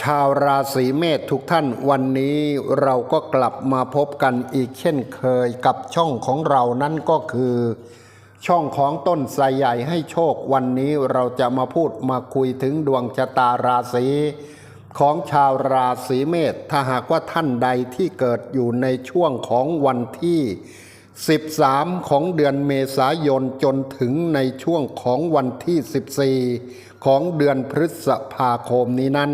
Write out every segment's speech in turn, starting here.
ชาวราศีเมษทุกท่านวันนี้เราก็กลับมาพบกันอีกเช่นเคยกับช่องของเรานั่นก็คือ ช่องของต้นไทรใหญ่ให้โชควันนี้เราจะมาพูดมาคุยถึงดวงชะตาราศีของชาวราศีเมษถ้าหากว่าท่านใดที่เกิดอยู่ในช่วงของวันที่ 13 ของเดือนเมษายนจนถึงในช่วงของวันที่ 14 ของเดือนพฤษภาคมนี้นั้น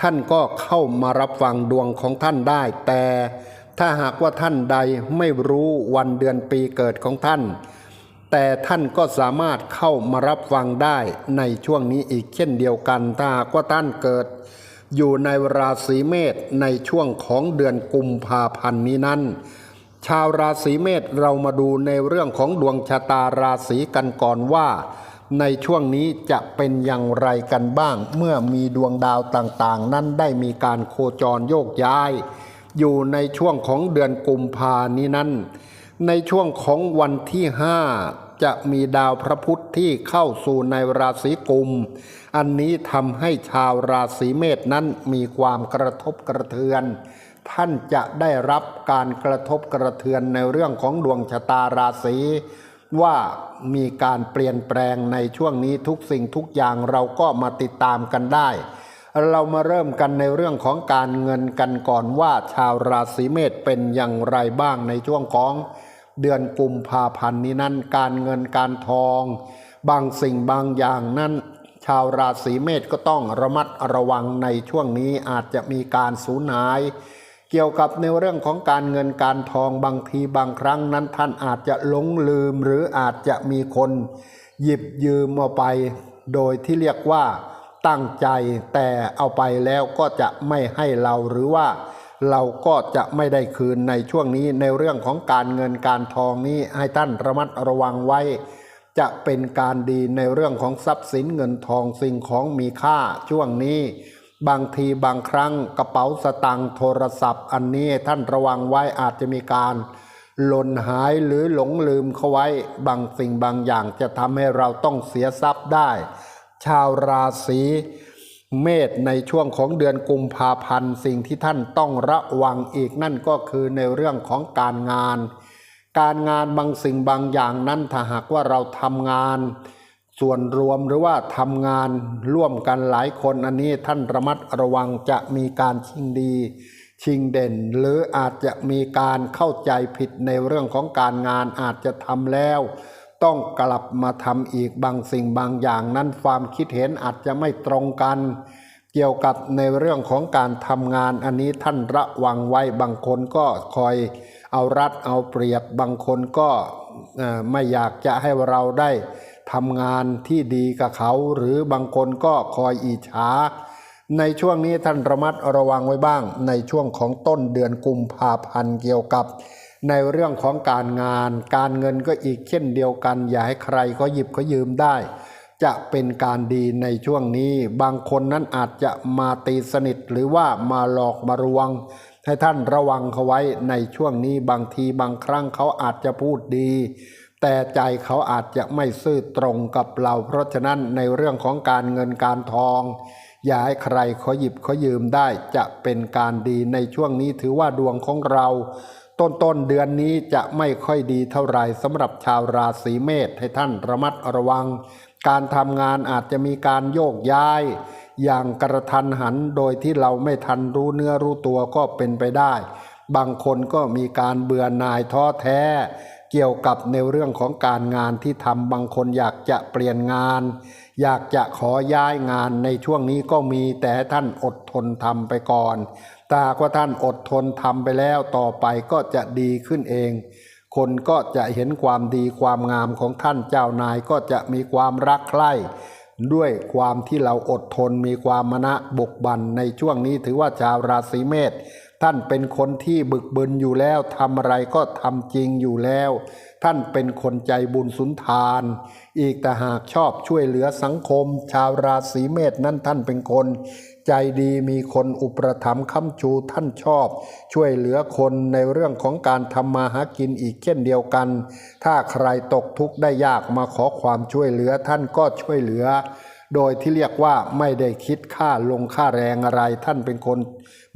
ท่านก็เข้ามารับฟังดวงของท่านได้ แต่ถ้าหากว่าท่านใดไม่รู้วันเดือนปีเกิดของท่าน แต่ท่านก็สามารถเข้ามารับฟังได้ในช่วงนี้อีกเช่นเดียวกัน ถ้าหากว่าท่านเกิด อยู่ในราศีเมษในช่วงของเดือนกุมภาพันธ์นี้นั้น ชาวราศีเมษเรามาดูในเรื่องของดวงชะตาราศีกันก่อนว่า ในช่วงนี้จะเป็นอย่างไรกันบ้าง เมื่อมีดวงดาวต่างๆ นั้นได้มีการโคจรโยกย้าย อยู่ในช่วงของเดือนกุมภานี้นั้น ในช่วงของวันที่ 5 จะมีดาวพระพุธที่เข้าสู่ในราศีกุม อันนี้ทำให้ชาวราศีเมษนั้นมีความกระทบกระเทือน ท่านจะได้รับการกระทบกระเทือนในเรื่องของดวงชะตาราศี ว่ามีการเปลี่ยนแปลงในช่วงนี้ทุกสิ่งทุกอย่างเราก็มาติดตามกันได้ เรามาเริ่มกันในเรื่องของการเงินกันก่อนว่าชาวราศีเมษเป็นอย่างไรบ้างในช่วงของเดือนกุมภาพันธ์นี้นั้นการเงินการทอง บางสิ่งบางอย่างนั้น ชาวราศีเมษก็ต้องระมัดระวังในช่วงนี้อาจจะมีการสูญหาย เกี่ยวกับในเรื่องของการเงินการทองบางทีบางครั้งนั้นท่านอาจจะหลงลืมหรืออาจจะมีคนหยิบยืมเอาไป โดยที่เรียกว่าตั้งใจแต่เอาไปแล้วก็จะไม่ให้เราหรือว่าเราก็จะไม่ได้คืนในช่วงนี้ในเรื่องของการเงินการทองนี้ให้ท่านระมัดระวังไว้ จะเป็นการดีในเรื่องของทรัพย์สินเงินทองสิ่งของมีค่าช่วงนี้ บางทีบางครั้งกระเป๋าสตางค์โทรศัพท์ อันนี้ท่านระวังไว้อาจจะมีการ หล่นหายหรือหลงลืมเขาไว้ บางสิ่งบางอย่างจะทำให้เราต้องเสียทรัพย์ได้ ชาวราศีเมษในช่วงของเดือนกุมภาพันธ์สิ่งที่ท่านต้องระวังอีกนั่นก็คือในเรื่องของการงาน การงานบางสิ่งบางอย่างนั้นถ้าหากว่าเราทำงาน ส่วนรวมหรือว่าทำงานร่วมกันหลายคนอันนี้ท่านระมัดระวังจะมีการชิงดี ชิงเด่น หรืออาจจะมีการเข้าใจผิดในเรื่องของการงานอาจจะทำแล้ว ต้องกลับมาทำอีกบางสิ่งบางอย่างนั้นความคิดเห็นอาจจะไม่ตรงกัน เกี่ยวกับในเรื่องของการทำงานอันนี้ท่านระวังไว้บางคนก็คอยเอารัดเอาเปรียบ บางคนก็ไม่อยากจะให้เราได้ ทำงานที่ดีกับเขา หรือบางคนก็คอยอิจฉาในช่วงนี้ท่านระมัดระวังไว้บ้าง ในช่วงของต้นเดือนกุมภาพันธ์เกี่ยวกับ ในเรื่องของการงาน การเงินก็อีกเช่นเดียวกัน อย่าให้ใครเขาหยิบเขายืมได้ จะเป็นการดีในช่วงนี้ บางคนนั้นอาจจะมาตีสนิทหรือว่ามาหลอกมาลวง ให้ท่านระวังเขาไว้ในช่วงนี้บางทีบางครั้งเขาอาจจะพูดดี แต่ใจเขาอาจจะไม่ซื่อตรงกับเรา เพราะฉะนั้นในเรื่องของการเงินการทอง อย่าให้ใครเขาหยิบเขายืมได้จะเป็นการดีในช่วงนี้ถือว่าดวงของเรา ต้นต้นเดือนนี้จะไม่ค่อยดีเท่าไหร่สำหรับชาวราศีเมษให้ท่านระมัดระวัง การทำงานอาจจะมีการโยกย้าย อย่างกระทันหันโดยที่เราไม่ทันรู้เนื้อรู้ตัวก็เป็นไปได้ บางคนก็มีการเบื่อหน่ายท้อแท้ เกี่ยวกับในเรื่องของการงานที่ทำบางคนอยากจะเปลี่ยนงาน อยากจะขอย้ายงานในช่วงนี้ก็มีแต่ท่านอดทนทำไปก่อนถ้ากว่าท่านอดทนทำไปแล้วต่อไปก็จะดีขึ้นเอง คนก็จะเห็นความดีความงามของท่านเจ้านายก็จะมีความรักใคร่ด้วยความที่เราอดทนมีความมณะบกบันในช่วงนี้ถือว่าชาวราศีเมษ ท่านเป็นคนที่บึกบึนอยู่แล้วทำอะไรก็ทำจริงอยู่แล้ว ท่านเป็นคนใจบุญสุนทาน อีกแต่หากชอบช่วยเหลือสังคม ชาวราศีเมษนั้นท่านเป็นคน ใจดีมีคนอุปถัมภ์ค้ำชูท่านชอบ ช่วยเหลือคนในเรื่องของการทำมาหากินอีกเช่นเดียวกัน ถ้าใครตกทุกข์ได้ยากมาขอความช่วยเหลือท่านก็ช่วยเหลือ โดยที่เรียกว่าไม่ได้คิดค่าลงค่าแรงอะไร ท่านเป็นคน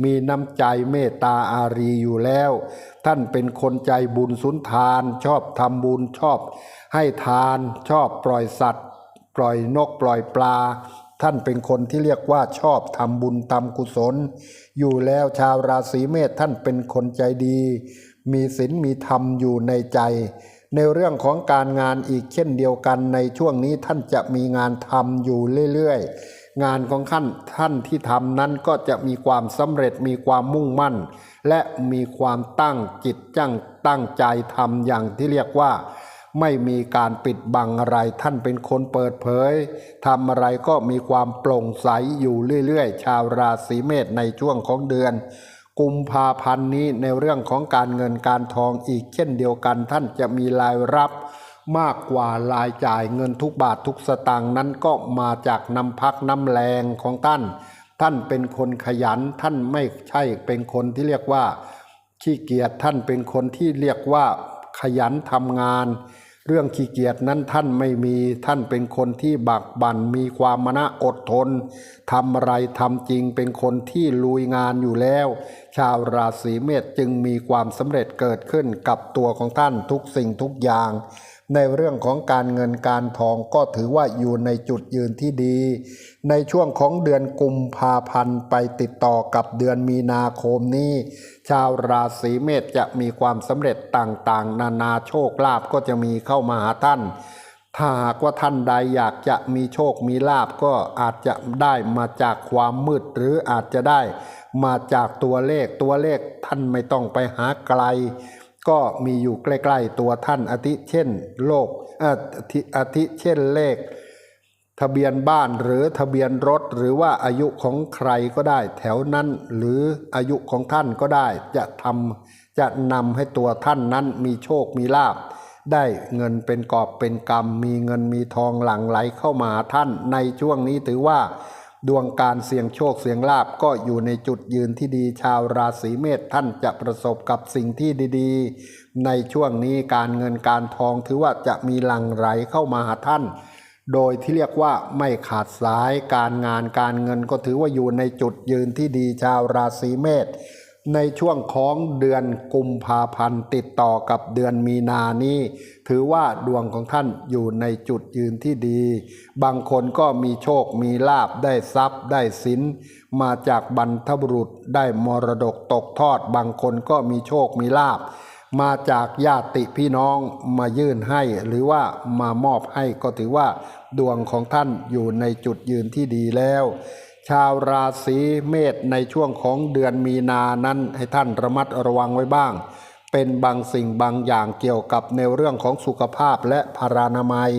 มีน้ำใจเมตตาอารีอยู่แล้ว ท่านเป็นคนใจบุญสุนทาน ชอบทำบุญชอบ ให้ทานชอบปล่อยสัตว์ ปล่อยนกปล่อยปลา ท่านเป็นคนที่เรียกว่าชอบทำบุญทำกุศล อยู่แล้วชาวราศีเมษท่านเป็นคนใจดี มีศีลมีธรรมอยู่ในใจ ในเรื่องของการงานอีกเช่นเดียวกันในช่วงนี้ท่านจะมีงานทำอยู่เรื่อยๆ งานของท่านท่านที่ทำนั้นก็จะมีความสำเร็จมีความมุ่งมั่น และมีความตั้งจิตจังตั้งใจทำอย่างที่เรียกว่า ไม่มีการปิดบังอะไรท่านเป็นคนเปิดเผยทำอะไรก็มีความโปร่งใสอยู่เรื่อยๆ ชาวราศีเมษในช่วงของเดือน กุมภาพันธ์นี้ในเรื่องของการเงินการทองอีกเช่นเดียวกัน ท่านจะมีรายรับมากกว่ารายจ่ายเงินทุกบาททุกสตางค์นั้นก็มาจากน้ำพักน้ำแรงของท่าน ท่านเป็นคนขยันท่านไม่ใช่เป็นคนที่เรียกว่าขี้เกียจท่านเป็นคนที่เรียกว่าขยันทำงาน เรื่องขี้เกียจนั้นท่านไม่มีท่านเป็นคนที่บักบั่นมีความมณะอดทนทำอะไรทำจริงเป็นคนที่ลุยงานอยู่แล้ว ชาวราศีเมษจึงมีความสำเร็จเกิดขึ้นกับตัวของท่านทุกสิ่งทุกอย่างในเรื่องของการเงินการทองก็ถือว่าอยู่ในจุดยืนที่ดี ในช่วงของเดือนกุมภาพันธ์ไปติดต่อกับเดือนมีนาคมนี้ ชาวราศีเมษจะมีความสำเร็จต่างๆ นานาโชคลาภก็จะมีเข้ามาหาท่านถ้าหากว่าท่านใดอยากจะมีโชคมีลาบก็อาจจะได้มาจากความมืดหรืออาจจะได้มาจากตัวเลขตัวเลขท่านไม่ต้องไปหาไกล ก็มีอยู่ใกล้ ๆ ตัวท่านอาทิเช่นโลกอาทิอาทิเช่นเลข ทะเบียนบ้านหรือทะเบียนรถ หรือว่าอายุของใครก็ได้ แถวนั้นหรืออายุของท่านก็ได้ จะทำจะนำให้ตัวท่านนั้นมีโชคมีลาบได้เงินเป็นกอบเป็นกำมีเงินมีทองหลั่งไหลเข้ามาท่านในช่วงนี้ถือว่า ดวงการเสี่ยงโชคเสี่ยงลาบก็อยู่ในจุดยืนที่ดีชาวราศีเมษท่านจะประสบกับสิ่งที่ดีๆ ในช่วงนี้การเงินการทองถือว่าจะมีหลั่งไหลเข้ามาหาท่าน โดยที่เรียกว่าไม่ขาดสายการงานการเงินก็ถือว่าอยู่ในจุดยืนที่ดีชาวราศีเมษ ในช่วงของเดือนกุมภาพันธ์ติดต่อกับเดือนมีนานี้ ถือว่าดวงของท่านอยู่ในจุดยืนที่ดี บางคนก็มีโชคมีลาบได้ทรัพย์ได้สิน มาจากบรรพบุรุษได้มรดกตกทอด บางคนก็มีโชคมีลาบ มาจากญาติพี่น้องมายื่นให้หรือว่ามามอบให้ก็ถือว่าดวงของท่านอยู่ในจุดยืนที่ดีแล้ว ชาวราศีเมษในช่วงของเดือนมีนานั้นให้ท่านระมัดระวังไว้บ้าง เป็นบางสิ่งบางอย่างเกี่ยวกับในเรื่องของสุขภาพและพารานามัย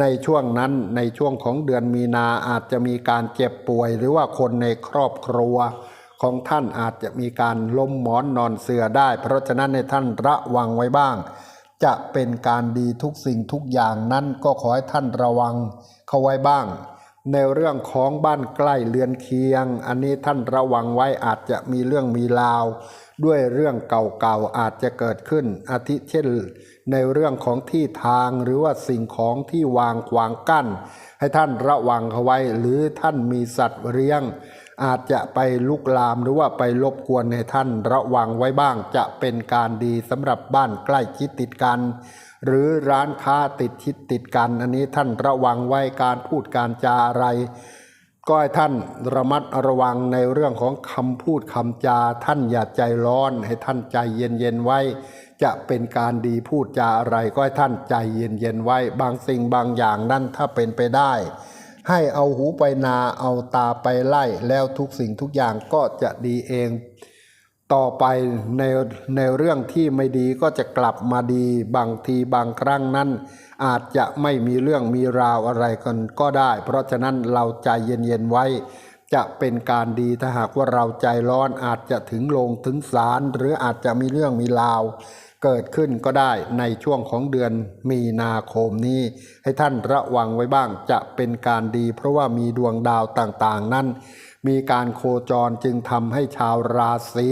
ในช่วงนั้นในช่วงของเดือนมีนาอาจจะมีการเจ็บป่วย หรือว่าคนในครอบครัว ของท่านอาจจะมีการล้มหมอนนอนเสื่อได้ เพราะฉะนั้นในท่านระวังไว้บ้าง จะเป็นการดีทุกสิ่งทุกอย่างนั้นก็ขอให้ท่านระวังเข้าไว้บ้าง ในเรื่องของบ้านใกล้เรือนเคียง อันนี้ท่านระวังไว้อาจจะมีเรื่องมีราว ด้วยเรื่องเก่าๆอาจจะเกิดขึ้นอาทิเช่น ในเรื่องของที่ทางหรือว่าสิ่งของที่วางขวางกั้น ให้ท่านระวังเขาไว้หรือท่านมีสัตว์เลี้ยง อาจจะไปลุกลามหรือว่าไปรบกวนในท่านระวังไว้บ้างจะเป็นการดีสำหรับบ้านใกล้ชิดติดกัน หรือร้านค้าติดชิดติดกัน อันนี้ท่านระวังไว้การพูดการจาอะไร ก็ให้ท่านระมัดระวังในเรื่องของคำพูดคำจา ท่านอย่าใจร้อนให้ท่านใจเย็นๆไว้ จะเป็นการดีพูดจาอะไร ก็ให้ท่านใจเย็นๆไว้ บางสิ่งบางอย่างนั่นถ้าเป็นไปได้ ให้เอาหูไปนาเอาตาไปไล่ แล้วทุกสิ่งทุกอย่างก็จะดีเอง ต่อไปในในเรื่องที่ไม่ดีก็จะกลับมาดีบางทีบางครั้งนั้น อาจจะไม่มีเรื่องมีราวอะไรกันก็ได้ เพราะฉะนั้นเราใจเย็นๆไว้ จะเป็นการดีถ้าหากว่าเราใจร้อนอาจจะถึงลงถึงศาลหรืออาจจะมีเรื่องมีราว เกิดขึ้นก็ได้ในช่วงของเดือนมีนาคมนี้ ให้ท่านระวังไว้บ้างจะเป็นการดี เพราะว่ามีดวงดาวต่างๆ นั้น มีการโคจรจึงทำให้ชาวราศี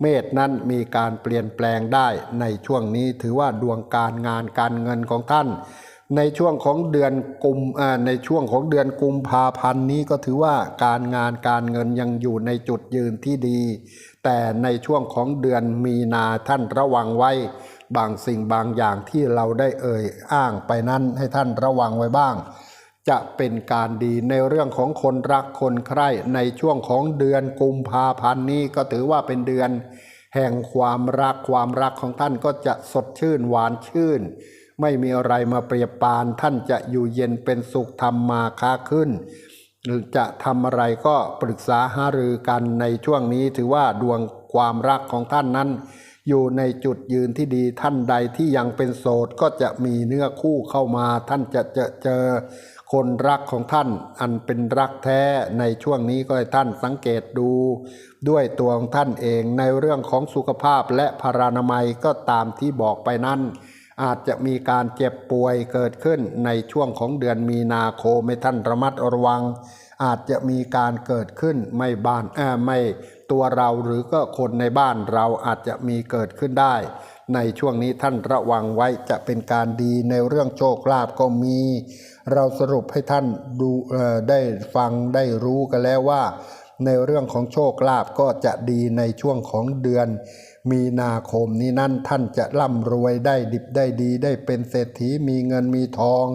เมษนั้นมีการเปลี่ยนแปลงได้ในช่วงนี้ถือว่าดวงการงานการเงินของท่าน ในช่วงของเดือนกุมในช่วงของเดือนกุมภาพันธ์นี้ก็ถือว่าการงานการเงินยังอยู่ในจุดยืนที่ดี แต่ในช่วงของเดือนมีนาท่านระวังไว้ บางสิ่งบางอย่างที่เราได้เอ่ยอ้างไปนั้นให้ท่านระวังไว้บ้าง จะเป็นการดีในเรื่องของคนรักคนใคร่ในช่วงของเดือนกุมภาพันธ์นี้ก็ถือว่าเป็นเดือน แห่งความรักความรักของท่านก็จะสดชื่นหวานชื่น ไม่มีอะไรมาเปรียบปาน ท่านจะอยู่เย็นเป็นสุขทำมาค้าขึ้น หรือจะทำอะไรก็ปรึกษาหารือกันในช่วงนี้ถือว่าดวงความรักของท่านนั้น อยู่ในจุดยืนที่ดีท่านใดที่ยังเป็นโสดก็จะมีเนื้อคู่เข้ามา ท่านจะเจอเจอคนรักของท่านอันเป็นรักแท้ในช่วงนี้ก็ให้ท่านสังเกตดู ด้วยตัวของท่านเองในเรื่องของสุขภาพและพารานามัยก็ตามที่บอกไปนั้น อาจจะมีการเจ็บป่วยเกิดขึ้นในช่วงของเดือนมีนาคมให้ท่านระมัดระวัง อาจจะมีการเกิดขึ้นไม่บ้านเออไม่ตัวเราหรือก็คนในบ้านเราอาจจะมีเกิดขึ้นได้ ในช่วงนี้ท่านระวังไว้จะเป็นการดีในเรื่องโชคลาภก็มี เราสรุปให้ท่านดูได้ฟังได้รู้กันแล้วว่า ในเรื่องของโชคลาภก็จะดีในช่วงของเดือน มีนาคมนี้นั่นท่านจะร่ำรวยได้ดิบได้ดีได้เป็นเศรษฐีมีเงินมีทอง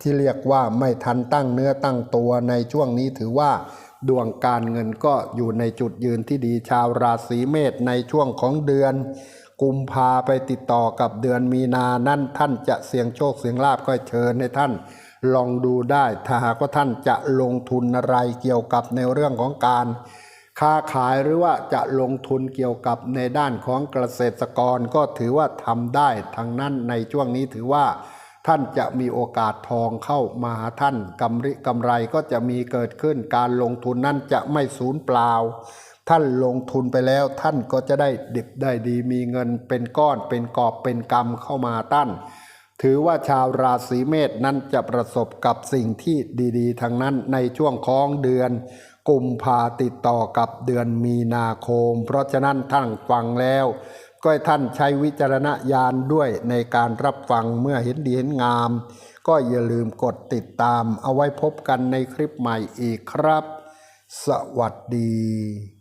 ที่เรียกว่าไม่ทันตั้งเนื้อตั้งตัวในช่วงนี้ถือว่าดวงการเงินก็อยู่ในจุดยืนที่ดีชาวราศีเมษในช่วงของเดือน กุมภาไปติดต่อกับเดือนมีนานั่นท่านจะเสี่ยงโชคเสี่ยงลาภก็เชิญให้ท่านลองดูได้ถ้าหากว่าท่านจะลงทุนอะไรเกี่ยวกับในเรื่องของการ ค้าขายหรือว่าจะลงทุนเกี่ยวกับในด้านของเกษตรกรก็ถือว่าทำได้ทั้งนั้นในช่วงนี้ถือว่า ท่านจะมีโอกาสทองเข้ามาหาท่านกำไรกำไรก็จะมีเกิดขึ้นการลงทุนนั้นจะไม่สูญเปล่า ท่านลงทุนไปแล้วท่านก็จะได้ดิบได้ดีมีเงินเป็นก้อนเป็นกอบเป็นกำเข้ามาท่านถือว่าชาวราศีเมษนั้นจะประสบกับสิ่งที่ดี ๆทางนั้นในช่วงของเดือน กุมภาติดต่อกับเดือนมีนาคม เพราะฉะนั้นท่านฟังแล้ว ก็ท่านใช้วิจารณญาณด้วยในการรับฟังเมื่อเห็นดีเห็นงาม ก็อย่าลืมกดติดตามเอาไว้พบกันในคลิปใหม่อีกครับ สวัสดี